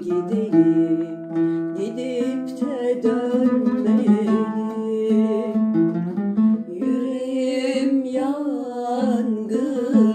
gideyim Gidip de dönmeyeyim Yüreğim yangın.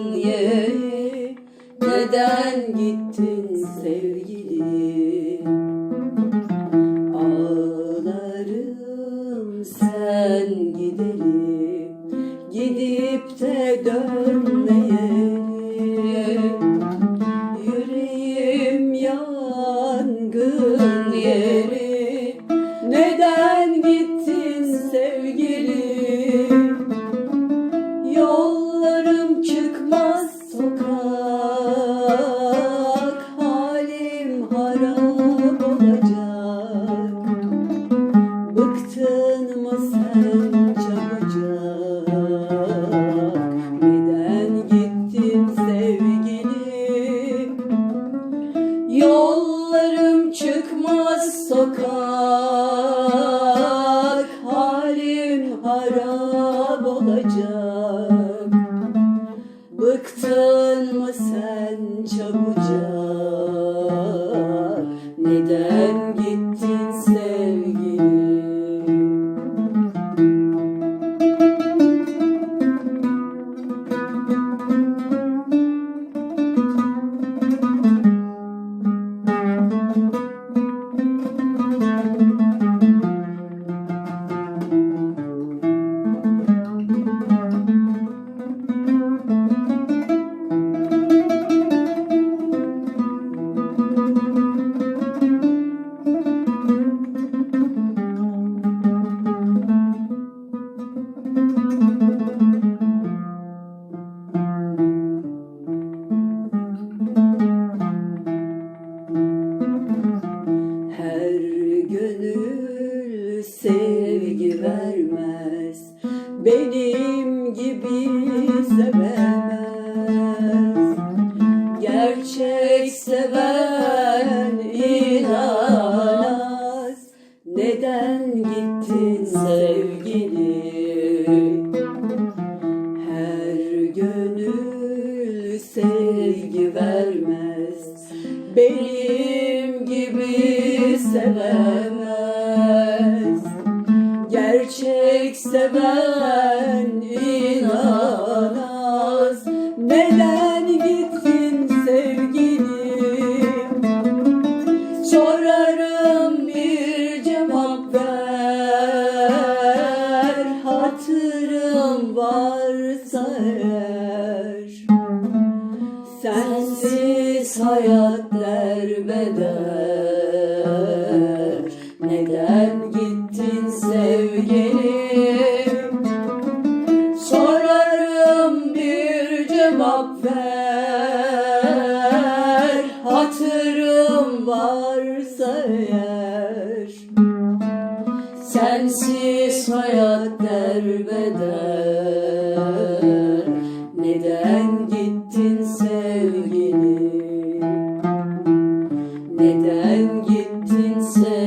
Yollarım çıkmaz sokak Halim harap olacak. Bıktın mı sen çabucak? Neden gittin Benim gibi sevemez. Gerçek seven inanmaz. Neden gittin sevgili Her gönül sevgi vermez. Benim gibi sevemez Seven inanmaz Neden gittin sevgilim? Sorarım bir cevap ver. Hatırım varsa eğer. Sensiz hayat derbeder. Neden hatırım varsa eğer Sensiz hayat derbeder Neden gittin sevgilim Neden gittin sevgilim